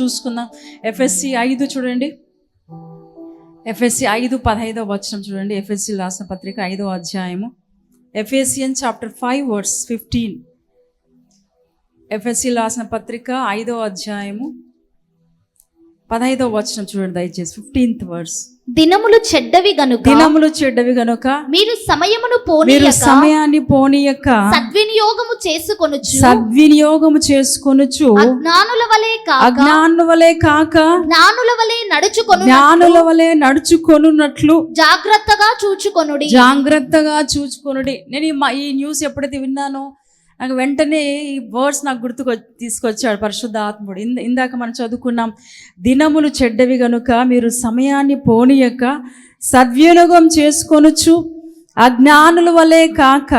చూసుకుందాం. ఎఫ్ఎస్సి ఐదు చూడండి. ఎఫ్ఎస్సి ఐదు పదహైదో వచనం చూడండి. ఎఫ్ఎస్సి రాసిన పత్రిక ఐదో అధ్యాయము. ఎఫ్ఎస్సియన్ chapter five verse fifteen. FSC రాసిన పత్రిక ఐదో అధ్యాయము. పదహైదో వచనం చూడండి దయచేసి. ఫిఫ్టీన్త్ వర్స్ దినములు చెడ్డవి గనుక దినములు చెడ్డవి గనుక మీరు సమయమును మీరు పోనీయక సమయాన్ని పోనీయక సద్వినియోగము చేసుకొనుచు సద్వినియోగము చేసుకొనుచు అజ్ఞానుల వలె కాక అజ్ఞానుల వలె కాక జ్ఞానుల వలె నడుచుకొను జ్ఞానుల వలె నడుచుకొనున్నట్లు జాగ్రత్తగా చూచుకొనుడి. జాగ్రత్తగా చూచుకొనుడి. నేను ఈ న్యూస్ ఎప్పుడైతే విన్నానో నాకు వెంటనే ఈ వర్డ్స్ నాకు గుర్తుకు తీసుకొచ్చాడు పరిశుద్ధ ఆత్ముడు ఇంద ఇందాక మనం చదువుకున్నాం దినములు చెడ్డవి గనుక మీరు సమయాన్ని పోనీయక సద్వినియోగం చేసుకొనొచ్చు అజ్ఞానుల వలె కాక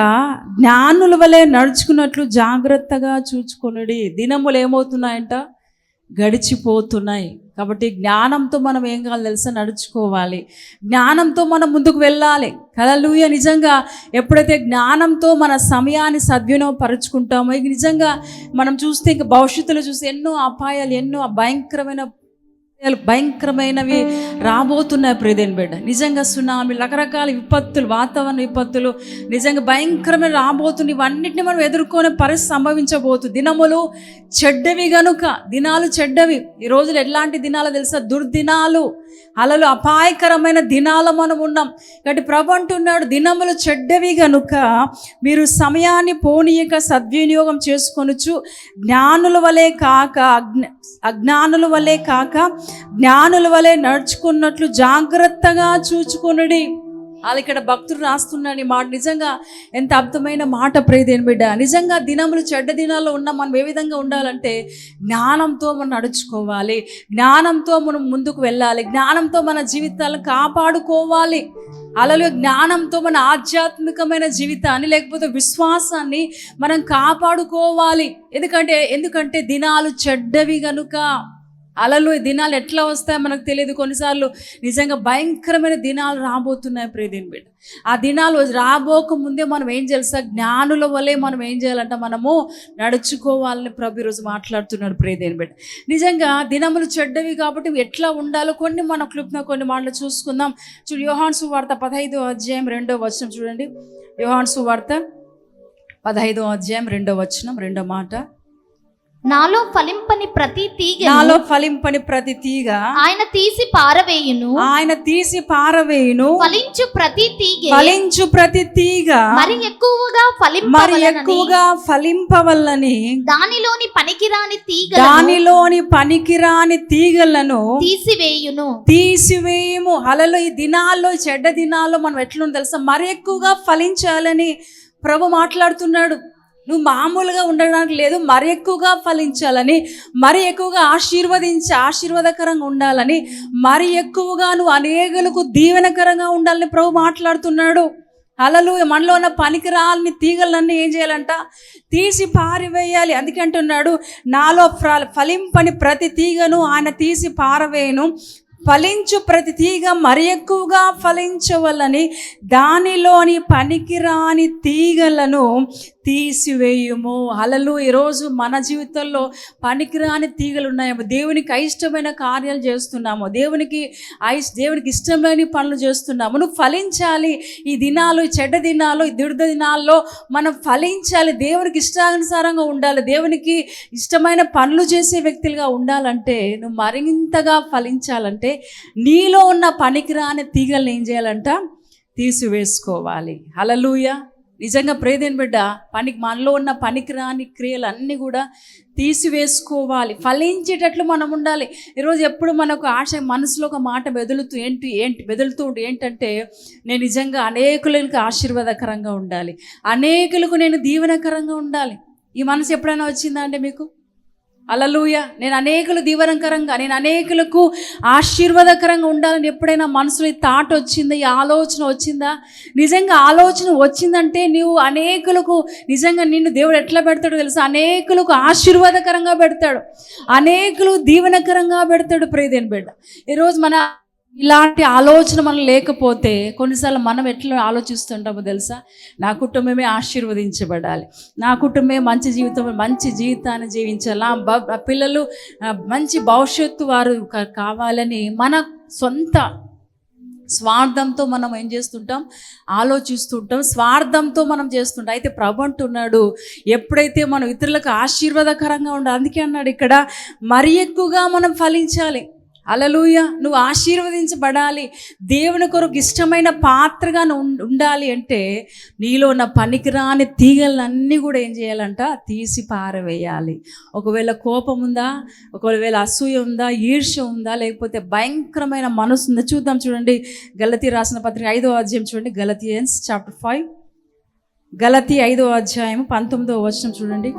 జ్ఞానుల వలె నడుచుకున్నట్లు జాగ్రత్తగా చూచుకొనుడి. దినములు ఏమవుతున్నాయంట? గడిచిపోతున్నాయి. కాబట్టి జ్ఞానంతో మనం ఏం కావాలి తెలుసా? నడుచుకోవాలి. జ్ఞానంతో మనం ముందుకు వెళ్ళాలి. కలలుయ నిజంగా ఎప్పుడైతే జ్ఞానంతో మన సమయాన్ని సద్వినియోగపరుచుకుంటామో ఇక నిజంగా మనం చూస్తే ఇంక భవిష్యత్తులో చూస్తే ఎన్నో అపాయాలు ఎన్నో భయంకరమైన భయంకరమైనవి రాబోతున్నాయి ప్రియదేని బిడ్డ. నిజంగా సునామీ రకరకాల విపత్తులు వాతావరణ విపత్తులు నిజంగా భయంకరమైన రాబోతున్నాయి. ఇవన్నిటిని మనం ఎదుర్కొనే పరిస్థితి సంభవించబోతు దినములు చెడ్డవి గనుక దినాలు చెడ్డవి. ఈ రోజులు ఎట్లాంటి దినాలు తెలుసా? దుర్దినాలు. అలలు అపాయకరమైన దినాల మనం ఉన్నాం. కాబట్టి ప్రభు అంటున్నాడు దినములు చెడ్డవి గనుక మీరు సమయాన్ని పోనీయక సద్వినియోగం చేసుకొనొచ్చు జ్ఞానుల వలె కాక అజ్ఞ అజ్ఞానుల వలె కాక జ్ఞానుల వలె నడుచుకున్నట్లు జాగ్రత్తగా చూచుకొనుడి. వాళ్ళు ఇక్కడ భక్తుడు రాస్తున్నాడు ఈ మాట నిజంగా ఎంత అద్భుతమైన మాట ప్రేదేని బిడ్డ. నిజంగా దినములు చెడ్డ దినాల్లో ఉన్న మనం ఏ విధంగా ఉండాలంటే జ్ఞానంతో మనం నడుచుకోవాలి జ్ఞానంతో మనం ముందుకు వెళ్ళాలి జ్ఞానంతో మన జీవితాలను కాపాడుకోవాలి. అలలో జ్ఞానంతో మన ఆధ్యాత్మికమైన జీవితాన్ని లేకపోతే విశ్వాసాన్ని మనం కాపాడుకోవాలి. ఎందుకంటే ఎందుకంటే దినాలు చెడ్డవి గనుక. అలలు ఈ దినాలు ఎట్లా వస్తాయో మనకు తెలియదు. కొన్నిసార్లు నిజంగా భయంకరమైన దినాలు రాబోతున్నాయి ప్రియదేని బిడ్డ. ఆ దినాలు రాబోక ముందే మనం ఏం చేస్తా జ్ఞానుల వల్లే మనం ఏం చేయాలంటే మనము నడుచుకోవాలని ప్రభు ఈరోజు మాట్లాడుతున్నాడు ప్రియదేని బిడ్డ. నిజంగా దినములు చెడ్డవి కాబట్టి ఎట్లా ఉండాలో కొన్ని మన క్లుప్న కొన్ని మాటలు చూసుకుందాం. చూడు యోహాన్సు వార్త పదహైదో అధ్యాయం రెండో వచనం చూడండి. యోహాన్సు వార్త పదహైదో అధ్యాయం రెండో వచనం రెండో మాట. నాలో ఫలింపని ప్రతి తీగ నాలో ఫలింపని ప్రతి తీగ ఆయన తీసి పారవేయును. ఆయన తీసి పారవేయును. ఫలించు ప్రతి తీగ. ఫలించు ప్రతి తీగ మరి ఎక్కువగా మరి ఫలింపవలనని ఎక్కువగా ఫలింపవల్లని దానిలోని పనికిరాని తీగ దానిలోని పనికిరాని తీగలను తీసివేయును. తీసివేయము. అలలో ఈ దినాల్లో చెడ్డ దినాల్లో మనం ఎట్లుంది తెలుసా? మరి ఎక్కువగా ఫలించాలని ప్రభు మాట్లాడుతున్నాడు. నువ్వు మామూలుగా ఉండడానికి లేదు మరి ఎక్కువగా ఫలించాలని మరి ఎక్కువగా ఆశీర్వదించి ఆశీర్వాదకరంగా ఉండాలని మరి ఎక్కువగా నువ్వు అనేకులకు దీవెనకరంగా ఉండాలని ప్రభు మాట్లాడుతున్నాడు. అలలు మనలో ఉన్న పనికిరాలని తీగలన్నీ ఏం చేయాలంట? తీసి పారివేయాలి. అందుకే అంటున్నాడు నాలో ఫలింపని ప్రతి తీగను ఆయన తీసి పారవేయను. ఫలించు ప్రతి తీగ మరి ఎక్కువగా ఫలించవలని దానిలోని పనికిరాని తీగలను తీసివేయుము. అలలు ఈరోజు మన జీవితంలో పనికిరాని తీగలు ఉన్నాయేమో. దేవునికి అయిష్టమైన కార్యాలు చేస్తున్నాము. దేవునికి అయిష్ దేవునికి ఇష్టమైన పనులు చేస్తున్నాము. నువ్వు ఫలించాలి. ఈ దినాలు చెడ్డ దినాలు ఈ దుర్ద దినాల్లో మనం ఫలించాలి. దేవునికి ఇష్టానుసారంగా ఉండాలి. దేవునికి ఇష్టమైన పనులు చేసే వ్యక్తులుగా ఉండాలంటే నువ్వు మరింతగా ఫలించాలంటే నీలో ఉన్న పనికిరాని తీగలను ఏం చేయాలంట? తీసివేసుకోవాలి. హలలుయ నిజంగా ప్రేదేని బిడ్డ పనికి మనలో ఉన్న పనికిరాని క్రియలు అన్నీ కూడా తీసివేసుకోవాలి. ఫలించేటట్లు మనం ఉండాలి. ఈరోజు ఎప్పుడు మనకు ఆశ మనసులో ఒక మాట మెదులుతూ ఏంటి ఏంటి బెదులుతూ ఉంటే ఏంటంటే నేను నిజంగా అనేకులకు ఆశీర్వాదకరంగా ఉండాలి. అనేకులకు నేను దీవెనకరంగా ఉండాలి. ఈ మనసు ఎప్పుడైనా వచ్చిందా అండి మీకు? అలలుయ. నేను అనేకులు దీవనకరంగా నేను అనేకులకు ఆశీర్వాదకరంగా ఉండాలని ఎప్పుడైనా మనసులో ఈ థాట్ వచ్చిందా ఈ ఆలోచన వచ్చిందా? నిజంగా ఆలోచన వచ్చిందంటే నువ్వు అనేకులకు నిజంగా నిన్ను దేవుడు ఎట్లా పెడతాడో తెలుసు? అనేకులకు ఆశీర్వాదకరంగా పెడతాడు. అనేకులు దీవనకరంగా పెడతాడు ప్రేదేని బిడ్డ. ఈరోజు మన ఇలాంటి ఆలోచన మనం లేకపోతే కొన్నిసార్లు మనం ఎట్లా ఆలోచిస్తుంటామో తెలుసా? నా కుటుంబమే ఆశీర్వదించబడాలి. నా కుటుంబమే మంచి జీవితం మంచి జీవితాన్ని జీవించాలి? నా పిల్లలు మంచి భవిష్యత్తు వారు కావాలని మన సొంత స్వార్థంతో మనం ఏం చేస్తుంటాం? ఆలోచిస్తుంటాం. స్వార్థంతో మనం చేస్తుంటాం. అయితే ప్రభు అంటున్నాడు ఎప్పుడైతే మనం ఇతరులకు ఆశీర్వాదకరంగా ఉండాలి అందుకే అన్నాడు ఇక్కడ మరి ఎక్కువగా మనం ఫలించాలి. అలలుయ నువ్వు ఆశీర్వదించబడాలి. దేవుని కొరకు ఇష్టమైన పాత్రగా ఉం- ఉండాలి అంటే నీలో ఉన్న పనికిరాని తీగలన్నీ కూడా ఏం చేయాలంట? తీసి పారవేయాలి. ఒకవేళ కోపం ఉందా? ఒకవేళ అసూయ ఉందా? ఈర్ష్య ఉందా? లేకపోతే భయంకరమైన మనసు ఉందా? చూద్దాం చూడండి. గలతీ రాసిన పత్రిక ఐదో అధ్యాయం చూడండి. గలతియన్స్ చాప్టర్ ఫైవ్ గలతి ఐదో అధ్యాయం పంతొమ్మిదో వచనం చూడండి.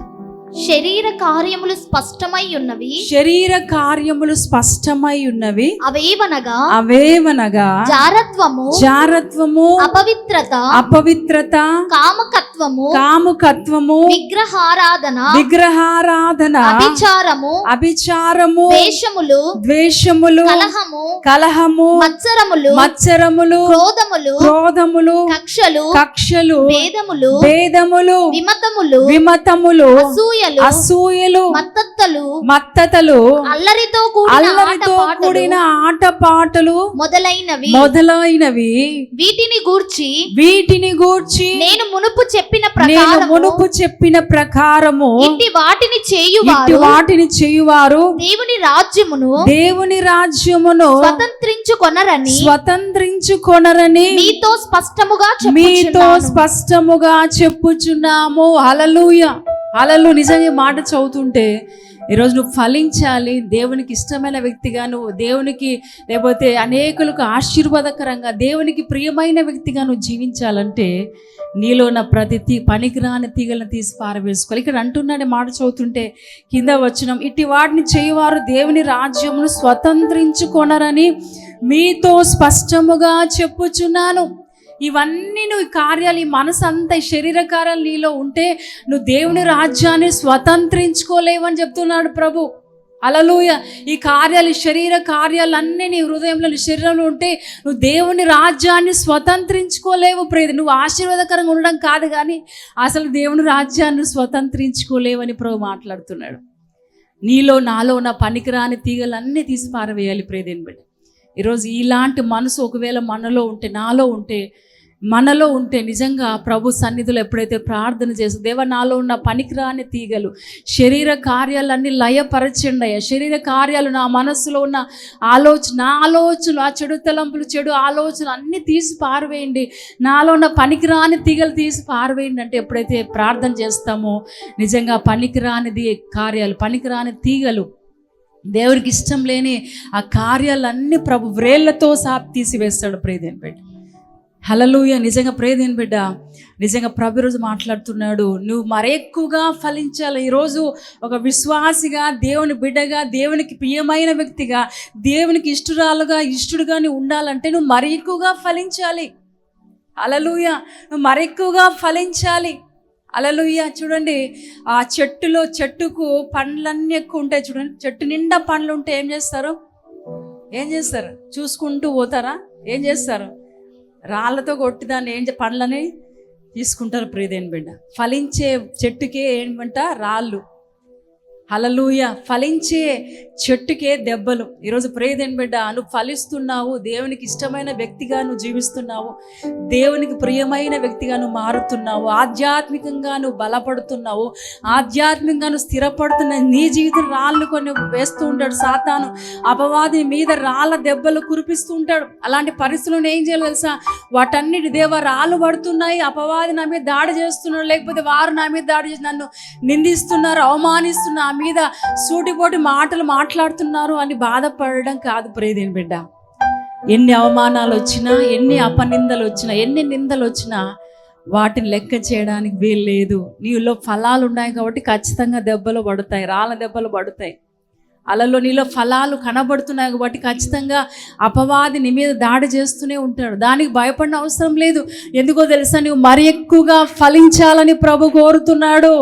శరీర కార్యములు స్పష్టమై ఉన్నవి. శరీర కార్యములు స్పష్టమై ఉన్నవి. అవేవనగా? అవేవనగా? జారత్వము. జారత్వము. అపవిత్రత. అపవిత్రత. కామకత్వము. కాముకత్వము. విగ్రహారాధన. విగ్రహారాధన. అభిచారము. అభిచారము. వేషములు ద్వేషములు. కలహము. కలహము. మత్సరములు. మత్సరములు. క్రోధములు. క్రోధములు. కక్షలు. కక్షలు. భేదములు. భేదములు. విమతములు. విమతములు. అసూయలు అసూయలు మత్తత్తలు మత్తతలు అల్లరితో కూడిన అల్లరితో ఆటపాటలు కూడిన ఆటపాటలు మొదలైనవి. మొదలైనవి. వీటిని గూర్చి వీటిని గూర్చి నేను మునుపు చెప్పిన నేను ప్రకారము మునుపు చెప్పిన ప్రకారము ఇట్టి వాటిని చేయువారు వాటిని చేయువారు దేవుని రాజ్యమును దేవుని రాజ్యమును స్వతంత్రించుకొనరని స్వతంత్రించుకొనరని మీతో స్పష్టముగా మీతో స్పష్టముగా చెప్పుచున్నాము. అలలుయ అలలు నిజంగా మాట చదువుతుంటే ఈరోజు నువ్వు ఫలించాలి దేవునికి ఇష్టమైన వ్యక్తిగా నువ్వు దేవునికి లేకపోతే అనేకులకు ఆశీర్వాదకరంగా దేవునికి ప్రియమైన వ్యక్తిగా నువ్వు జీవించాలంటే నీలో ఉన్న ప్రతి తీ పనికిరాని తీగలను తీసి పారవేసుకోవాలి. ఇక్కడ అంటున్నాడే మాట చదువుతుంటే కింద వచ్చిన ఇట్టి వాటిని చేయవారు దేవుని రాజ్యమును స్వతంత్రించుకొనరని మీతో స్పష్టముగా చెప్పుచున్నాను. ఇవన్నీ నువ్వు ఈ కార్యాలు ఈ మనసు అంతా ఈ నీలో ఉంటే నువ్వు దేవుని రాజ్యాన్ని స్వతంత్రించుకోలేవని చెప్తున్నాడు ప్రభు. అలలోయ. ఈ కార్యాలు ఈ శరీర కార్యాలన్నీ నీ హృదయంలో నీ శరీరంలో ఉంటే నువ్వు దేవుని రాజ్యాన్ని స్వతంత్రించుకోలేవు ప్రేది. నువ్వు ఆశీర్వాదకరంగా ఉండడం కాదు కానీ అసలు దేవుని రాజ్యాన్ని స్వతంత్రించుకోలేవని ప్రభు మాట్లాడుతున్నాడు. నీలో నాలో ఉన్న పనికిరాని తీగలన్నీ తీసి పారవేయాలి ప్రేదేని బిడ్డ. ఈరోజు ఇలాంటి మనసు ఒకవేళ మనలో ఉంటే నాలో ఉంటే మనలో ఉంటే నిజంగా ప్రభు సన్నిధిలో ఎప్పుడైతే ప్రార్థన చేసి దేవ నాలో ఉన్న పనికిరాని తీగలు శరీర కార్యాలన్నీ లయపరచండి శరీర కార్యాలు నా మనస్సులో ఉన్న ఆలోచన నా ఆలోచనలు ఆ చెడు తలంపులు చెడు ఆలోచనలు అన్నీ తీసి పారవేయండి. నాలో ఉన్న పనికిరాని తీగలు తీసి పారవేయండి అంటే ఎప్పుడైతే ప్రార్థన చేస్తామో నిజంగా పనికిరానిది కార్యాలు పనికిరాని తీగలు దేవుడికి ఇష్టం లేని ఆ కార్యాలన్నీ ప్రభు వ్రేళ్ళతో సహా తీసివేస్తాడు ప్రేదేని బిడ్డ. హలలుయ నిజంగా ప్రేదేని బిడ్డ నిజంగా ప్రభు ఈరోజు మాట్లాడుతున్నాడు. నువ్వు మరెక్కువగా ఫలించాలి. ఈరోజు ఒక విశ్వాసిగా దేవుని బిడ్డగా దేవునికి ప్రియమైన వ్యక్తిగా దేవునికి ఇష్టురాలుగా ఇష్టడుగా నువ్వు ఉండాలంటే నువ్వు మరి ఎక్కువగా ఫలించాలి. అలలుయ నువ్వు మరెక్కువగా ఫలించాలి. అలలుయ్య. చూడండి ఆ చెట్టులో చెట్టుకు పండ్లన్నీ ఎక్కువ ఉంటాయి చూడండి. చెట్టు నిండా పండ్లు ఉంటే ఏం చేస్తారు? ఏం చేస్తారు? చూసుకుంటూ పోతారా? ఏం చేస్తారు? రాళ్ళతో కొట్టి దాన్ని ఏం పండ్లని తీసుకుంటారు ప్రియదేని బిడ్డ. ఫలించే చెట్టుకే ఏమంట రాళ్ళు. అలలుయ ఫలించే చెట్టుకే దెబ్బలు. ఈరోజు ప్రేదేని బిడ్డ నువ్వు ఫలిస్తున్నావు. దేవునికి ఇష్టమైన వ్యక్తిగా నువ్వు జీవిస్తున్నావు. దేవునికి ప్రియమైన వ్యక్తిగా నువ్వు మారుతున్నావు. ఆధ్యాత్మికంగా నువ్వు బలపడుతున్నావు. ఆధ్యాత్మికంగా నువ్వు స్థిరపడుతున్న నీ జీవితం రాళ్ళు కొన్ని వేస్తూ ఉంటాడు సాతాను. అపవాది మీద రాళ్ళ దెబ్బలు కురిపిస్తూ ఉంటాడు. అలాంటి పరిస్థితులను ఏం చేయాలి తెలుసా? వాటన్నిటి దేవ రాళ్ళు పడుతున్నాయి. అపవాది నా మీద దాడి చేస్తున్నాడు. లేకపోతే వారు నా మీద దాడి చేసి నన్ను నిందిస్తున్నారు అవమానిస్తున్నారు. మీద సూటిపోటి మాటలు మాట్లాడుతున్నారు అని బాధపడడం కాదు ప్రేదేని బిడ్డ. ఎన్ని అవమానాలు వచ్చినా ఎన్ని అపనిందలు వచ్చినా ఎన్ని నిందలు వచ్చినా వాటిని లెక్క చేయడానికి వీలు లేదు. నీలో ఫలాలు ఉన్నాయి కాబట్టి ఖచ్చితంగా దెబ్బలు పడతాయి రాళ్ళ దెబ్బలు పడతాయి. అలలో నీలో ఫలాలు కనబడుతున్నాయి కాబట్టి ఖచ్చితంగా అపవాది నీ మీద దాడి చేస్తూనే ఉంటాడు దానికి భయపడిన అవసరం లేదు. ఎందుకో తెలుసా? నువ్వు మరి ఎక్కువగా ఫలించాలని ప్రభు కోరుతున్నాడు.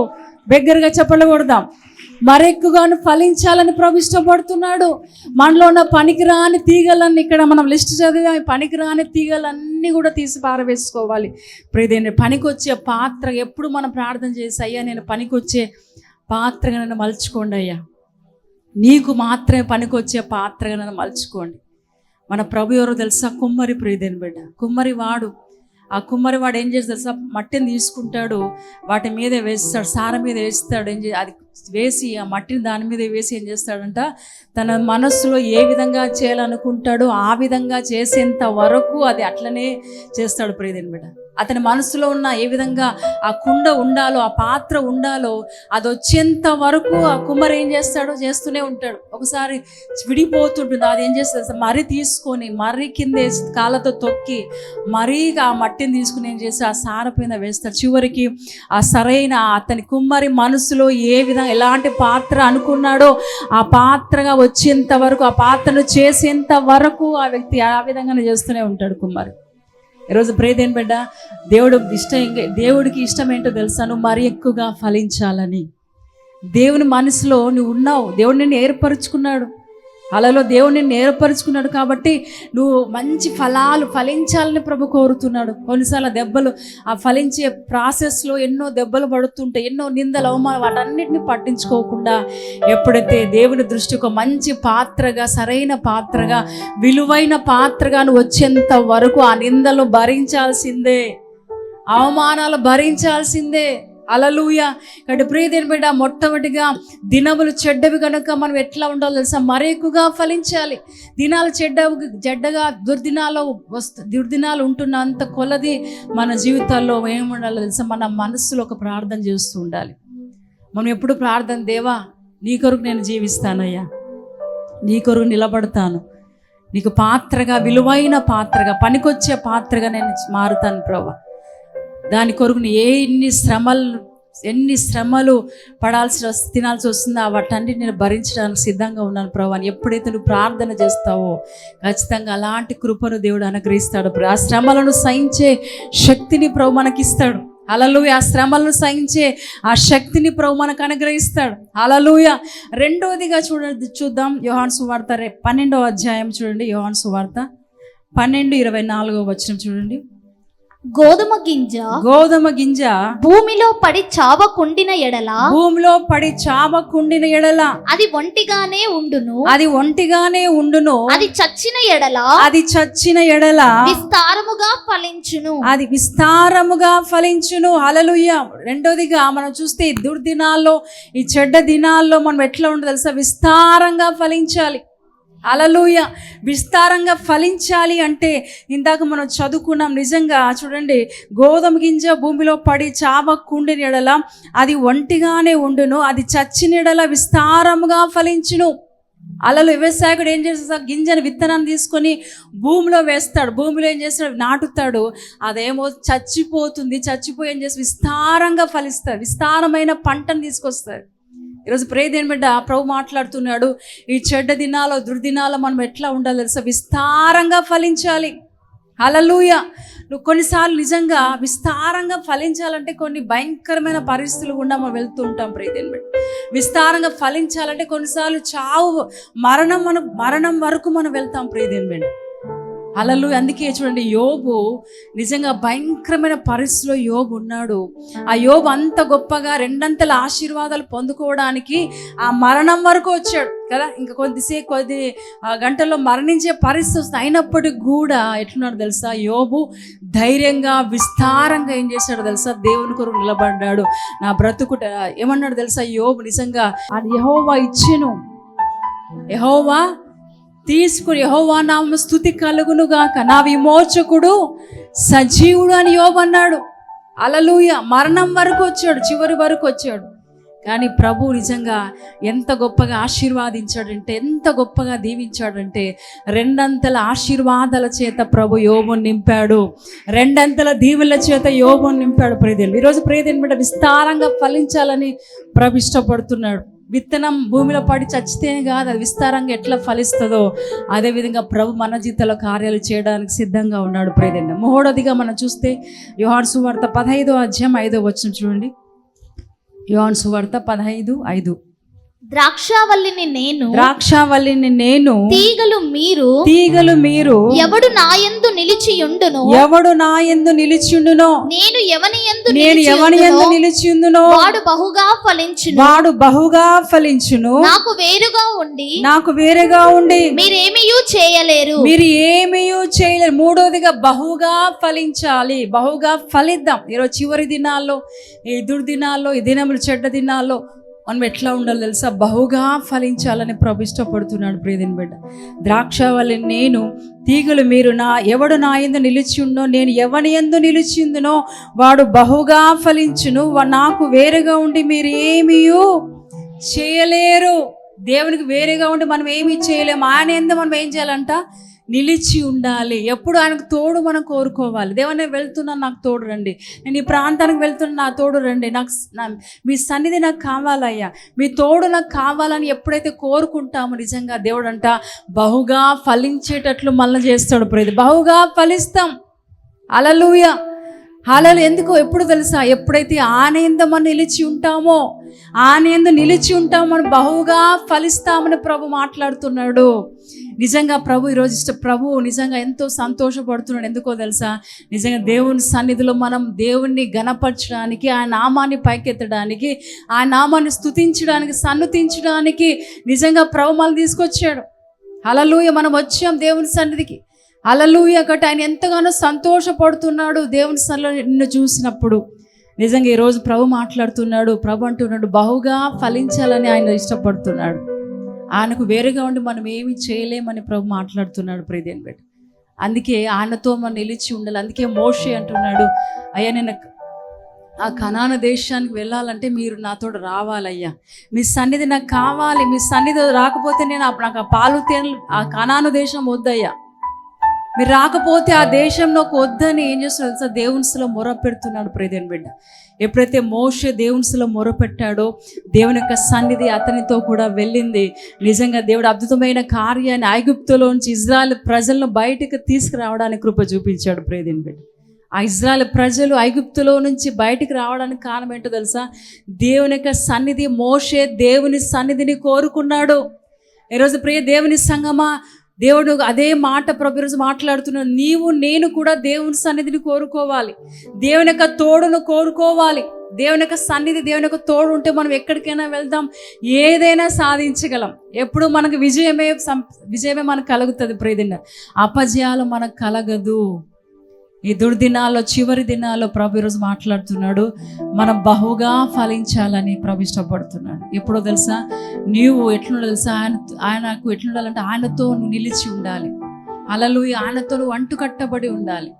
దగ్గరగా చెప్పలకూడదాం మరెక్కువగాను ఫలించాలని ప్రభు ఇష్టపడుతున్నాడు. మనలో ఉన్న పనికిరాని తీగలన్నీ ఇక్కడ మనం లిస్ట్ చదివాం. పనికిరాని తీగలన్నీ కూడా తీసి పారవేసుకోవాలి. ప్రియదేని పనికొచ్చే పాత్ర ఎప్పుడు మనం ప్రార్థన చేసి అయ్యా నేను పనికొచ్చే పాత్రగా నన్ను మలుచుకోండి అయ్యా. నీకు మాత్రమే పనికొచ్చే పాత్రగా నన్ను మలుచుకోండి. మన ప్రభు ఎవరో తెలుసా? కుమ్మరి ప్రియదేని బిడ్డ. కుమ్మరి వాడు ఆ కుమ్మరి వాడు ఏం చేస్తాడు తెలుసా? మట్టిని తీసుకుంటాడు వాటి మీద వేస్తాడు సార మీద వేస్తాడు ఏం చే అది వేసి ఆ మట్టిని దాని మీద వేసి ఏం చేస్తాడంట తన మనస్సులో ఏ విధంగా చేయాలనుకుంటాడో ఆ విధంగా చేసేంత వరకు అది అట్లనే చేస్తాడు ప్రియదేని బిడ్డ. అతని మనసులో ఉన్న ఏ విధంగా ఆ కుండ ఉండాలో ఆ పాత్ర ఉండాలో అది వచ్చేంత వరకు ఆ కుమ్మరి ఏం చేస్తాడో చేస్తూనే ఉంటాడు. ఒకసారి విడిపోతుంటుంది. అది ఏం చేస్తుంది? మరీ తీసుకొని మరీ కింద కాళ్ళతో తొక్కి మరీగా ఆ మట్టిని తీసుకుని ఏం చేసి ఆ సార పైన వేస్తాడు చివరికి ఆ సరైన అతని కుమ్మరి మనసులో ఏ విధంగా ఎలాంటి పాత్ర అనుకున్నాడో ఆ పాత్రగా వచ్చేంత వరకు ఆ పాత్రను చేసేంత వరకు ఆ వ్యక్తి ఆ విధంగానే చేస్తూనే ఉంటాడు కుమ్మరి ఈరోజు ప్రేదేని బిడ్డ దేవుడు ఇష్టం దేవుడికి ఇష్టం ఏంటో తెలుసా? నువ్వు మరి ఎక్కువగా ఫలించాలని. దేవుని మనసులో నువ్వు ఉన్నావు. దేవుడు నిన్ను ఏర్పరచుకున్నాడు. అలలో దేవుణ్ణి నేర్పరుచుకున్నాడు కాబట్టి నువ్వు మంచి ఫలాలు ఫలించాలని ప్రభు కోరుతున్నాడు. కొన్నిసార్లు దెబ్బలు ఆ ఫలించే ప్రాసెస్లో ఎన్నో దెబ్బలు పడుతుంటాయి ఎన్నో నిందలు అవమానం వాటన్నిటిని పట్టించుకోకుండా ఎప్పుడైతే దేవుని దృష్టి ఒక మంచి పాత్రగా సరైన పాత్రగా విలువైన పాత్రగా నువ్వు వచ్చేంత వరకు ఆ నిందలు భరించాల్సిందే. అవమానాలు భరించాల్సిందే. అలలుయ కాబట్టి ప్రియదేని బిడ్డ మొట్టమొదటిగా దినములు చెడ్డవి కనుక మనం ఎట్లా ఉండాలో తెలుసా? మరి ఎక్కువగా ఫలించాలి. దినాలు చెడ్డవి చెడ్డగా దుర్దినాలు వస్తు దుర్దినాలు ఉంటున్నంత కొలది మన జీవితాల్లో ఏముండాలో తెలుసా? మన మనస్సులో ఒక ప్రార్థన చేస్తూ ఉండాలి. మనం ఎప్పుడు ప్రార్థన దేవా నీ కొరకు నేను జీవిస్తానయ్యా. నీ కొరకు నిలబడతాను. నీకు పాత్రగా విలువైన పాత్రగా పనికొచ్చే పాత్రగా నేను మారుతాను ప్రభా. దాని కొరకు ఎన్ని శ్రమలు ఎన్ని శ్రమలు పడాల్సి తినాల్సి వస్తుందో వాటన్నిటి నేను భరించడానికి సిద్ధంగా ఉన్నాను ప్రభు. అని ఎప్పుడైతే నువ్వు ప్రార్థన చేస్తావో ఖచ్చితంగా అలాంటి కృపను దేవుడు అనుగ్రహిస్తాడు ఆ శ్రమలను సహించే శక్తిని ప్రభు మనకిస్తాడు. అలలుయ ఆ శ్రమలను సహించే ఆ శక్తిని ప్రభు మనకు అనుగ్రహిస్తాడు. అలలుయ రెండవదిగా చూడండి చూద్దాం. యోహాన్ సువార్త రే పన్నెండవ అధ్యాయం చూడండి. యోహాన్ సువార్త పన్నెండు ఇరవై నాలుగో వచ్చిన చూడండి. గోధుమ గింజ గోధుమ గింజ భూమిలో పడి చావకుండిన ఎడల భూమిలో పడి చావకుండిన ఎడల. అది ఒంటిగానే ఉండును. అది ఒంటిగానే ఉండును. అది చచ్చిన ఎడల అది చచ్చిన ఎడల. విస్తారముగా ఫలించును. అది విస్తారముగా ఫలించును. హలలుయ్య రెండోదిగా మనం చూస్తే దుర్దినాల్లో ఈ చెడ్డ దినాల్లో మనం ఎట్లా ఉండదు తెలుసా? విస్తారంగా ఫలించాలి. అలలుయ విస్తారంగా ఫలించాలి అంటే ఇందాక మనం చదువుకున్నాం నిజంగా చూడండి గోధుమ గింజ భూమిలో పడి చావకుండిన ఎడల అది ఒంటిగానే ఉండును అది చచ్చి ఎడల విస్తారముగా ఫలించును. అలలు వ్యవసాయకుడు ఏం చేస్తాడు? గింజను విత్తనాన్ని తీసుకొని భూమిలో వేస్తాడు. భూమిలో ఏం చేస్తాడు? నాటుతాడు. అదేమో చచ్చిపోతుంది చచ్చిపోయి ఏం చేసి విస్తారంగా ఫలిస్తాడు. విస్తారమైన పంటను తీసుకొస్తాడు. ఈరోజు ప్రేదేని బిడ్డ ప్రభు మాట్లాడుతున్నాడు. ఈ చెడ్డ దినాలో దుర్దినాలో మనం ఎట్లా ఉండాలి తెలుసా? విస్తారంగా ఫలించాలి. అలలుయ నువ్వు కొన్నిసార్లు నిజంగా విస్తారంగా ఫలించాలంటే కొన్ని భయంకరమైన పరిస్థితులు గుండా మనం వెళ్తూ ఉంటాం ప్రియదేని బిడ్డ. విస్తారంగా ఫలించాలంటే కొన్నిసార్లు చావు మరణం మనం మరణం వరకు మనం వెళ్తాం ప్రీతిని బిడ్డ. అలలు అందుకే చూడండి యోబు నిజంగా భయంకరమైన పరిస్థితిలో యోబు ఉన్నాడు. ఆ యోబు అంత గొప్పగా రెండంతల ఆశీర్వాదాలు పొందుకోవడానికి ఆ మరణం వరకు వచ్చాడు కదా? ఇంకా కొద్దిసేపు కొద్ది ఆ, గంటల్లో మరణించే పరిస్థితి వస్తుంది. అయినప్పటికీ కూడా ఎట్లున్నాడు తెలుసా? యోబు ధైర్యంగా విస్తారంగా ఏం చేశాడు తెలుసా? దేవుని కొరకు నిలబడ్డాడు. నా బ్రతుకుట ఏమన్నాడు తెలుసా? యోబు నిజంగా అది యహోవా ఇచ్చెను. యహోవా తీసుకుని యహోవా నామ స్థుతి కలుగును గాక నా విమోచకుడు సజీవుడు అని యోబు అలలుయ మరణం వరకు వచ్చాడు చివరి వరకు వచ్చాడు. కానీ ప్రభు నిజంగా ఎంత గొప్పగా ఆశీర్వాదించాడంటే ఎంత గొప్పగా దీవించాడంటే రెండంతల ఆశీర్వాదాల చేత ప్రభు యోబుని నింపాడు. రెండంతల దీవుల చేత యోబుని నింపాడు. ప్రేదేలు ఈరోజు ప్రేదేని బిడ్డ విస్తారంగా ఫలించాలని ప్రభు ఇష్టపడుతున్నాడు. విత్తనం భూమిలో పడి చచ్చితేనే కాదు అది విస్తారంగా ఎట్లా ఫలిస్తుందో. అదేవిధంగా ప్రభు మన జీవితంలో కార్యాలు చేయడానికి సిద్ధంగా ఉన్నాడు ప్రేదండి మూడోదిగా మనం చూస్తే యోహాన్ సువార్త పదహైదో అధ్యాయం ఐదో వచ్చిన చూడండి. యోహాన్ సువార్త పదహైదు ఐదు. ద్రాక్షావల్లిని నేను ద్రాక్షావల్లిని నేను తీగలు మీరు తీగలు మీరు ఎవడు నాయందు నిలిచియుండును ఎవడు నా ఎందు నిలిచిండునో నేను ఎవని ఎందు నేను ఎవని ఎందు నిలిచియుందునో నిలిచిందునో వాడు బహుగా ఫలించును. వాడు బహుగా ఫలించును. నాకు వేరుగా ఉండి నాకు వేరేగా ఉండి మీరేమియూ చేయలేరు. మీరు ఏమీ చేయలేరు. మూడోదిగా బహుగా ఫలించాలి. బహుగా ఫలిద్దాం. ఈరోజు చివరి దినాల్లో ఈ దుర్దినాల్లో ఈ దినములు చెడ్డ దినాల్లో మనం ఎట్లా ఉండాలి తెలుసా? బహుగా ఫలించాలని ప్రభు ఇష్టపడుతున్నాడు ప్రియదిని బిడ్డ. ద్రాక్ష వల్ల నేను తీగలు మీరు నా ఎవడు నా ఎందు నిలిచి ఉండో నేను ఎవని ఎందు నిలిచిందునో వాడు బహుగా ఫలించును నాకు వేరుగా ఉండి మీరు ఏమీయూ చేయలేరు. దేవునికి వేరేగా ఉండి మనం ఏమీ చేయలేము. ఆయన ఎందు మనం ఏం చేయాలంట? నిలిచి ఉండాలి. ఎప్పుడు ఆయనకు తోడు మనం కోరుకోవాలి. దేవనే వెళ్తున్నా నాకు తోడు రండి. నేను ఈ ప్రాంతానికి వెళ్తున్నా నా తోడు రండి. నాకు మీ సన్నిధి నాకు కావాలయ్యా. మీ తోడు నాకు కావాలని ఎప్పుడైతే కోరుకుంటామో నిజంగా దేవుడు అంట బహుగా ఫలించేటట్లు మళ్ళీ చేస్తాడు ప్రతి. బహుగా ఫలిస్తాం. అలలుయ అలలు ఎందుకో ఎప్పుడు తెలుసా? ఎప్పుడైతే ఆనందం నిలిచి ఉంటామో ఆనందం నిలిచి ఉంటామని మనం బహుగా ఫలిస్తామని ప్రభు మాట్లాడుతున్నాడు. నిజంగా ప్రభు ఈరోజు ఇష్ట ప్రభు నిజంగా ఎంతో సంతోషపడుతున్నాడు. ఎందుకో తెలుసా? నిజంగా దేవుని సన్నిధిలో మనం దేవుణ్ణి గణపరచడానికి ఆ నామాన్ని పైకెత్తడానికి ఆ నామాన్ని స్తుతించడానికి సన్నుతించడానికి నిజంగా ప్రభు మళ్ళీ తీసుకొచ్చాడు. అలలుయ మనం వచ్చాం దేవుని సన్నిధికి. అలలుయ గట ఆయన ఎంతగానో సంతోషపడుతున్నాడు దేవుని సన్నిలో నిన్ను చూసినప్పుడు. నిజంగా ఈరోజు ప్రభు మాట్లాడుతున్నాడు. ప్రభు అంటున్నాడు బహుగా ఫలించాలని ఆయన ఇష్టపడుతున్నాడు. ఆయనకు వేరుగా ఉండి మనం ఏమి చేయలేమని ప్రభు మాట్లాడుతున్నాడు ప్రియదేని బిడ్డ. అందుకే ఆయనతో మనం నిలిచి ఉండాలి. అందుకే మోషే అంటున్నాడు అయ్యా నేను ఆ కనాన దేశానికి వెళ్ళాలంటే మీరు నాతో రావాలయ్యా. మీ సన్నిధి నాకు కావాలి. మీ సన్నిధి రాకపోతే నేను నాకు ఆ పాలు తేనెలు ఆ కనాను దేశం వద్దయ్యా. మీరు రాకపోతే ఆ దేశంలోకి వద్దని ఏం చేస్తున్నాడు తెలుసా? దేవునిలో మొర పెడుతున్నాడు ప్రేదేన్ బిడ్డ. ఎప్పుడైతే మోషే దేవునిలో మొర పెట్టాడో దేవుని యొక్క సన్నిధి అతనితో కూడా వెళ్ళింది. నిజంగా దేవుడు అద్భుతమైన కార్యాన్ని ఐగుప్తులోంచి ఇజ్రాయల్ ప్రజలను బయటకు తీసుకురావడానికి కృప చూపించాడు ప్రేదేని బిడ్డ. ఆ ఇజ్రాయల్ ప్రజలు ఐగుప్తులో నుంచి బయటికి రావడానికి కారణం ఏంటో తెలుసా? దేవుని యొక్క సన్నిధి మోషే దేవుని సన్నిధిని కోరుకున్నాడు. ఈరోజు ప్రియ దేవుని సంగమా దేవుడు అదే మాట ప్రభురోజు మాట్లాడుతున్నాడు. నీవు నేను కూడా దేవుని సన్నిధిని కోరుకోవాలి. దేవుని యొక్క తోడును కోరుకోవాలి. దేవుని యొక్క సన్నిధి దేవుని యొక్క తోడు ఉంటే మనం ఎక్కడికైనా వెళ్దాం. ఏదైనా సాధించగలం. ఎప్పుడు మనకు విజయమే సం- విజయమే మనకు కలుగుతుంది ప్రేదిన అపజయాలు మనకు కలగదు. ఈ దుర్దినాల్లో చివరి దినాల్లో ప్రభు ఈరోజు మాట్లాడుతున్నాడు. మనం బహుగా ఫలించాలని ప్రభు ఇష్టపడుతున్నాడు. ఎప్పుడో తెలుసా? నీవు ఎట్లుండాలి తెలుసా? ఆయన ఆయనకు ఎట్లుండాలంటే ఆయనతో నువ్వు నిలిచి ఉండాలి. అలలు ఆయనతో నువ్వు అంటుకట్టబడి ఉండాలి.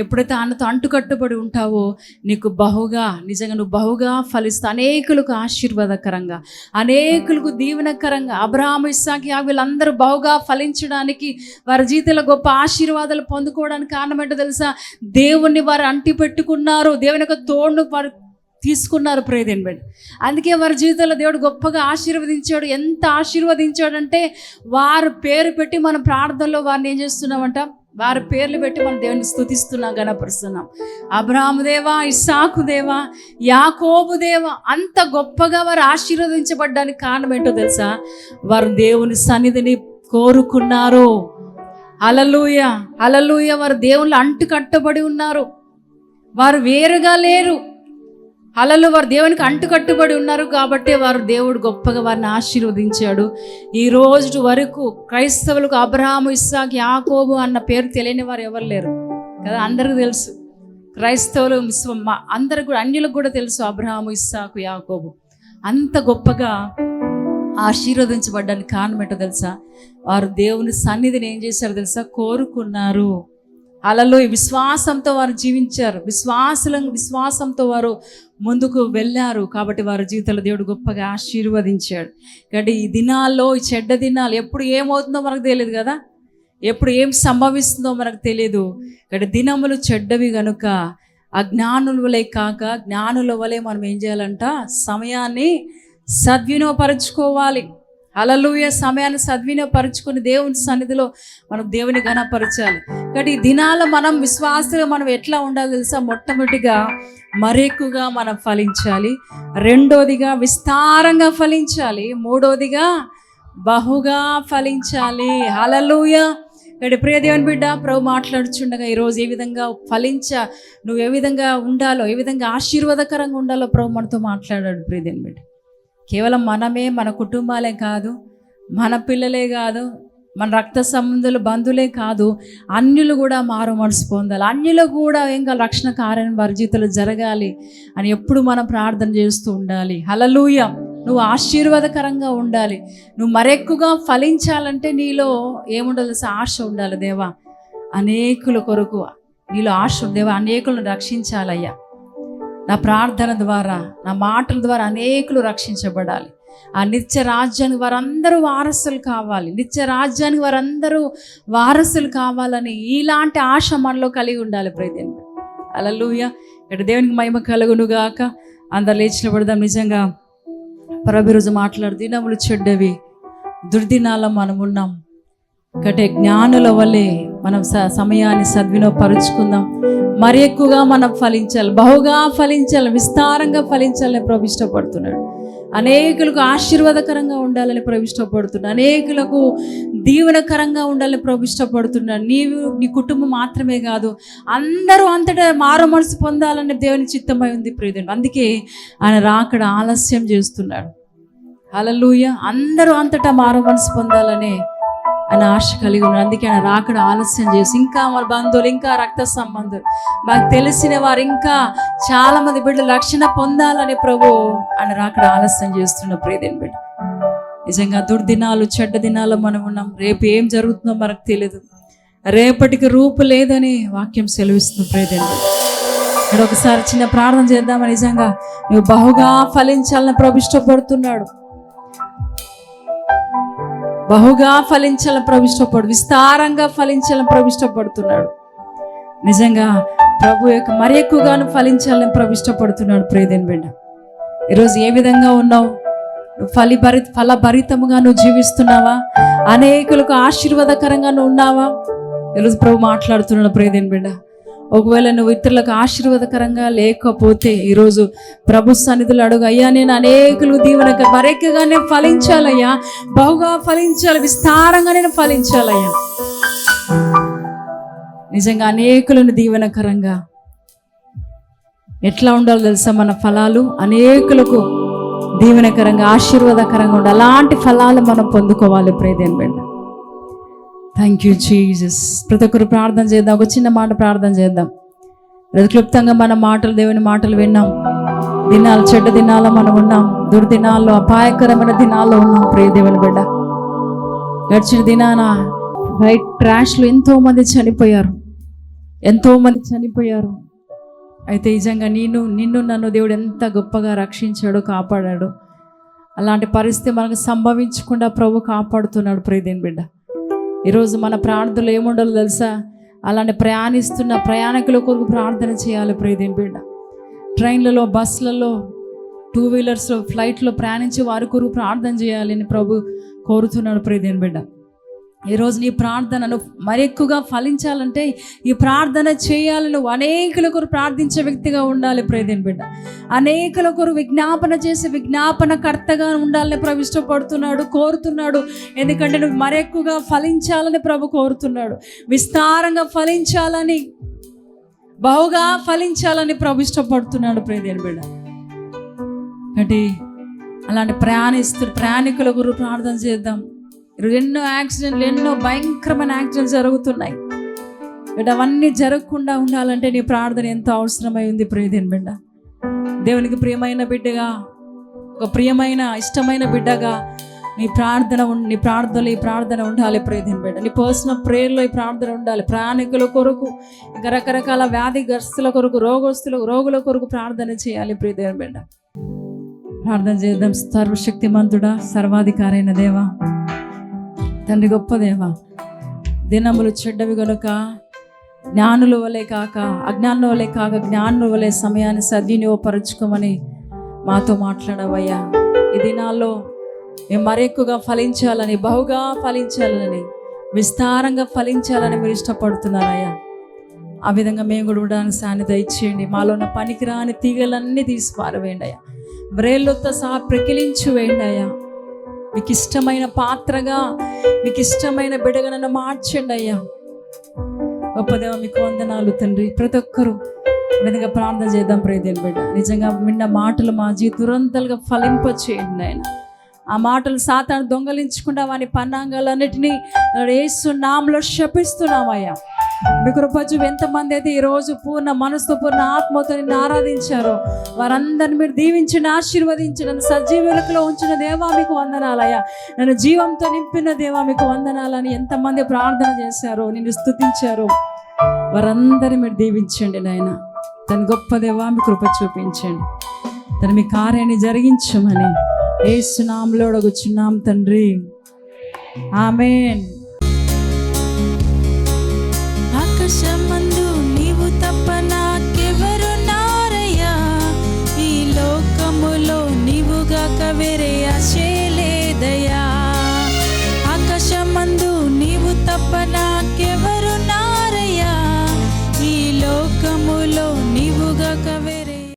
ఎప్పుడైతే ఆయనతో అంటుకట్టుబడి ఉంటావో నీకు బహుగా నిజంగా నువ్వు బహుగా ఫలిస్తా. అనేకులకు ఆశీర్వాదకరంగా అనేకులకు దీవెనకరంగా అబ్రహాం ఇస్సాకి వీళ్ళందరూ బహుగా ఫలించడానికి వారి జీవితంలో గొప్ప ఆశీర్వాదాలు పొందుకోవడానికి కారణం ఏంటో తెలుసా? దేవుణ్ణి వారు అంటి పెట్టుకున్నారు దేవుని యొక్క తోడును వారు తీసుకున్నారు ప్రేదేన్ బెడ్ అందుకే వారి జీవితంలో దేవుడు గొప్పగా ఆశీర్వదించాడు. ఎంత ఆశీర్వదించాడంటే వారు పేరు పెట్టి మన ప్రార్థనలో వారిని ఏం చేస్తున్నామంట? వారి పేర్లు పెట్టి మనం దేవుని స్థుతిస్తున్నాం గణపరుస్తున్నాం. అబ్రాహము దేవా ఇసాకు దేవా యాకోబు దేవా అంత గొప్పగా వారు ఆశీర్వదించబడ్డానికి కారణం ఏంటో తెలుసా? వారు దేవుని సన్నిధిని కోరుకున్నారు. అలలుయ అలలుయ వారు దేవుళ్ళు అంటు కట్టబడి ఉన్నారు. వారు వేరుగా లేరు. అలలు వారు దేవునికి అంటుకట్టుబడి ఉన్నారు కాబట్టి వారు దేవుడు గొప్పగా వారిని ఆశీర్వదించాడు. ఈ రోజు వరకు క్రైస్తవులకు అబ్రహాము ఇస్సాక్ యాకోబు అన్న పేరు తెలియని వారు ఎవరు లేరు. కదా అందరికీ తెలుసు. క్రైస్తవులు అందరికి కూడా అన్యులకు కూడా తెలుసు అబ్రహాము ఇస్సాకు యాకోబు. అంత గొప్పగా ఆశీర్వదించబడ్డానికి కారణం ఏంటో తెలుసా? వారు దేవుని సన్నిధిని ఏం చేశారు తెలుసా? కోరుకున్నారు. అలలో విశ్వాసంతో వారు జీవించారు. విశ్వాసుల విశ్వాసంతో వారు ముందుకు వెళ్ళారు. కాబట్టి వారి జీవితంలో దేవుడు గొప్పగా ఆశీర్వదించాడు. కాబట్టి ఈ దినాల్లో ఈ చెడ్డ దినాలు ఎప్పుడు ఏమవుతుందో మనకు తెలియదు కదా? ఎప్పుడు ఏం సంభవిస్తుందో మనకు తెలియదు. ఇక్కడ దినములు చెడ్డవి గనుక అజ్ఞానుల వలె కాక జ్ఞానుల వలె మనం ఏం చేయాలంట? సమయాన్ని సద్వినియోగపరచుకోవాలి. అలలుయ సమయాన్ని సద్వినియోగపరుచుకుని దేవుని సన్నిధిలో మనం దేవుని ఘనపరచాలి. కాబట్టి ఈ దినాల మనం విశ్వాసంగా మనం ఎట్లా ఉండాలి తెలుసా? మొట్టమొదటిగా మరెక్కువగా మనం ఫలించాలి. రెండోదిగా విస్తారంగా ఫలించాలి. మూడోదిగా బహుగా ఫలించాలి. అలలుయ ఇక్కడ ప్రియ దేవుని బిడ్డ ప్రభు మాట్లాడుచుండగా ఈరోజు ఏ విధంగా ఫలించ నువ్వు ఏ విధంగా ఉండాలో ఏ విధంగా ఆశీర్వాదకరంగా ఉండాలో ప్రభు మనతో మాట్లాడాడు ప్రియ దేవుని బిడ్డ. కేవలం మనమే మన కుటుంబాలే కాదు మన పిల్లలే కాదు మన రక్త సంబంధులు బంధువులే కాదు అన్యులు కూడా మారు మనసు పొందాలి. అన్యులు కూడా ఏం కాదు రక్షణ కార్యం వారి జీవితంలో జరగాలి అని ఎప్పుడు మనం ప్రార్థన చేస్తూ ఉండాలి. హలలుయ నువ్వు ఆశీర్వాదకరంగా ఉండాలి. నువ్వు మరెక్కువగా ఫలించాలంటే నీలో ఏముండాలి ఆశ ఉండాలి దేవా. అనేకుల కొరకు నీలో ఆశ దేవా. అనేకులను రక్షించాలయ్యా. నా ప్రార్థన ద్వారా నా మాటల ద్వారా అనేకులు రక్షించబడాలి. ఆ నిత్య రాజ్యానికి వారందరూ వారసులు కావాలి. నిత్య రాజ్యానికి వారందరూ వారసులు కావాలని ఇలాంటి ఆశ మనలో కలిగి ఉండాలి ప్రతిదిన అలలుయ ఇక్కడ దేవునికి మహిమ కలుగునుగాక. అందరు లేచిన పడదాం నిజంగా ప్రభు రోజు మాట్లాడు దినములు చెడ్డవి. దుర్దినాల మనం ఉన్నాం. కాబట్టి జ్ఞానుల వల్లే మనం స సమయాన్ని సద్వినోపరుచుకుందాం మరి ఎక్కువగా మనం ఫలించాలి బహుగా ఫలించాలి విస్తారంగా ఫలించాలని ప్రభు ఇష్టపడుతున్నాడు. అనేకులకు ఆశీర్వాదకరంగా ఉండాలని ప్రభు ఇష్టపడుతున్నాడు. అనేకులకు దీవెనకరంగా ఉండాలని ప్రభు ఇష్టపడుతున్నాడు. నీవు నీ కుటుంబం మాత్రమే కాదు అందరూ అంతటా మారు మనసు పొందాలని దేవుని చిత్తమై ఉంది ప్రియదండి అందుకే ఆయన రాకడ ఆలస్యం చేస్తున్నాడు. అలలుయ అందరూ అంతటా మారు మనసు పొందాలని ఆయన ఆశ కలిగి ఉన్నాడు అందుకే ఆయన రాకడ ఆలస్యం చేసి ఇంకా మన బంధువులు ఇంకా రక్త సంబంధులు మాకు తెలిసిన వారు ఇంకా చాలా మంది బిడ్డలు రక్షణ పొందాలని ప్రభు ఆయన రాకడ ఆలస్యం చేస్తున్న ప్రియదేని బిడ్డ. నిజంగా దుర్దినాలు చెడ్డ దినాలు మనం ఉన్నాం. రేపు ఏం జరుగుతుందో మనకు తెలియదు రేపటికి రూపు లేదని వాక్యం సెలవిస్తుంది ప్రియదేని బిడ్డ. ఇక్కడ ఒకసారి చిన్న ప్రార్థన చేద్దామని నిజంగా నువ్వు బహుగా ఫలించాలని ప్రభు ఇష్టపడుతున్నాడు. బహుగా ఫలించాలని ప్రభు ఇష్టపడు విస్తారంగా ఫలించాలని ప్రభు ఇష్టపడుతున్నాడు. నిజంగా ప్రభు యొక్క మరి ఎక్కువగాను ఫలించాలని ప్రభు ఇష్టపడుతున్నాడు ప్రేదేన్ బిడ్డ. ఈరోజు ఏ విధంగా ఉన్నావు? నువ్వు ఫలిభరి ఫలభరితముగా నువ్వు జీవిస్తున్నావా? అనేకులకు ఆశీర్వాదకరంగా నువ్వు ఉన్నావా? ఈరోజు ప్రభు మాట్లాడుతున్నాడు ప్రేదేన్ బిడ్డ. ఒకవేళ నువ్వు ఇతరులకు ఆశీర్వాదకరంగా లేకపోతే ఈరోజు ప్రభు సన్నిధులు అడుగు అయ్యా నేను అనేకులు దీవెనక మరెక్కగానే ఫలించాలయ్యా. బహుగా ఫలించాలి విస్తారంగా నేను ఫలించాలయ్యా. నిజంగా అనేకులను దీవెనకరంగా ఎట్లా ఉండాలో తెలుసా? మన ఫలాలు అనేకులకు దీవెనకరంగా ఆశీర్వాదకరంగా ఉండాలి. అలాంటి ఫలాలు మనం పొందుకోవాలి ప్రేదేని బిడ్డ. థ్యాంక్ యూ జీజస్ ప్రతి ఒక్కరు ప్రార్థన చేద్దాం. ఒక చిన్న మాట ప్రార్థన చేద్దాం. ఈరోజు క్లుప్తంగా మన మాటలు దేవుని మాటలు విన్నాం. దినాలు చెడ్డ దినాల్లో మనం ఉన్నాం. దుర్దినాల్లో అపాయకరమైన దినాల్లో ఉన్నాం ప్రియ దేవుని బిడ్డ. గడిచిన దినాన రైట్ ట్రాష్లో ఎంతోమంది చనిపోయారు. ఎంతోమంది చనిపోయారు. అయితే నిజంగా నేను నిన్ను నన్ను దేవుడు ఎంత గొప్పగా రక్షించాడు కాపాడాడు. అలాంటి పరిస్థితి మనకు సంభవించకుండా ప్రభు కాపాడుతున్నాడు ప్రియదేని బిడ్డ. ఈరోజు మన ప్రార్థనలు ఏముండాలో తెలుసా? అలాంటి ప్రయాణిస్తున్న ప్రయాణికుల కొరకు ప్రార్థన చేయాలి ప్రియదేని బిడ్డ. ట్రైన్లలో బస్సులలో టూ వీలర్స్లో ఫ్లైట్లో ప్రయాణించి వారి కొరకు ప్రార్థన చేయాలని ప్రభు కోరుతున్నాడు ప్రియదేని బిడ్డ. ఈరోజు నీ ప్రార్థనను మరెక్కువగా ఫలించాలంటే ఈ ప్రార్థన చేయాలి నువ్వు అనేకుల కొరకు ప్రార్థించే వ్యక్తిగా ఉండాలి ప్రేదేని బిడ్డ. అనేకుల కొరకు విజ్ఞాపన చేసే విజ్ఞాపన కర్తగా ఉండాలని ప్రభు ఇష్టపడుతున్నాడు కోరుతున్నాడు. ఎందుకంటే నువ్వు మరెక్కువగా ఫలించాలని ప్రభు కోరుతున్నాడు. విస్తారంగా ఫలించాలని బహుగా ఫలించాలని ప్రభు ఇష్టపడుతున్నాడు ప్రేదేని బిడ్డ. అంటే అలాంటి ప్రయాణిస్తు ప్రయాణికుల గురు ప్రార్థన చేద్దాం. ఎన్నో యాక్సిడెంట్లు ఎన్నో భయంకరమైన యాక్సిడెంట్స్ జరుగుతున్నాయి. బిడ్డ అవన్నీ జరగకుండా ఉండాలంటే నీ ప్రార్థన ఎంతో అవసరమై ఉంది ప్రియదేని బిడ్డ. దేవునికి ప్రియమైన బిడ్డగా ఒక ప్రియమైన ఇష్టమైన బిడ్డగా నీ ప్రార్థన నీ ప్రార్థనలో ఈ ప్రార్థన ఉండాలి ప్రియదేని బిడ్డ. నీ పర్సనల్ ప్రేయర్లో ఈ ప్రార్థన ఉండాలి. ప్రయాణికుల కొరకు ఇంకా రకరకాల వ్యాధిగ్రస్తుల కొరకు రోగస్తుల రోగుల కొరకు ప్రార్థన చేయాలి ప్రియదేని బిడ్డ. ప్రార్థన చేద్దాం. సర్వశక్తిమంతుడా సర్వాధికారైన దేవా తండ్రి గొప్పదేవా దినములు చెడ్డవి గనుక జ్ఞానుల వలె కాక అజ్ఞానుల వలె కాక జ్ఞానుల వలె సమయాన్ని సద్వినియోగపరచుకోమని మాతో మాట్లాడవయ్యా. ఈ దినాల్లో మేము మరెక్కువగా ఫలించాలని బహుగా ఫలించాలని విస్తారంగా ఫలించాలని మీరు ఇష్టపడుతున్నారయ్యా. ఆ విధంగా మేము కూడా ఉండడానికి సాన్నిధ్యం ఇచ్చేయండి. మాలో ఉన్న పనికిరాని తీగలన్నీ తీసి పారవేయండి అయ్యా. బ్రేల్లొత్త సహా ప్రకిలించి వేయండి అయ్యా. మీకు ఇష్టమైన పాత్రగా మీకు ఇష్టమైన బిడగా నన్ను మార్చండి అయ్యా. గొప్పదేవ మీకు వందనాలు తండ్రి. ప్రతి ఒక్కరూ విధంగా ప్రార్థన చేద్దాం ప్రేదేని బిడ్డ. నిజంగా మిన్న మాటలు మా జీవితురంతలుగా ఫలింప ఫలింపచేయండి ఆయన. ఆ మాటలు సాతాను దొంగలించకుండా వాని పన్నాంగాలన్నిటినీ ఏసు నామలో శపిస్తున్నామయ్యా మీ కృపచు ఎంతమంది అయితే ఈరోజు పూర్ణ మనసుతో పూర్ణ ఆత్మతో నిన్ను ఆరాధించారో వారందరిని మీరు దీవించిన ఆశీర్వదించి నన్ను సజీవులకులో ఉంచిన దేవా మీకు వందనాలయ్యా నన్ను జీవంతో నింపిన దేవా మీకు వందనాలని ఎంతమంది ప్రార్థన చేశారో నిన్ను స్థుతించారు వారందరిని మీరు దీవించండి నాయన. తన గొప్ప దేవా మీ కృప చూపించండి. తను మీ కార్యాన్ని జరిగించమని ఏసునాంలో అడుగుచున్నాం తండ్రి. ఆమెన్.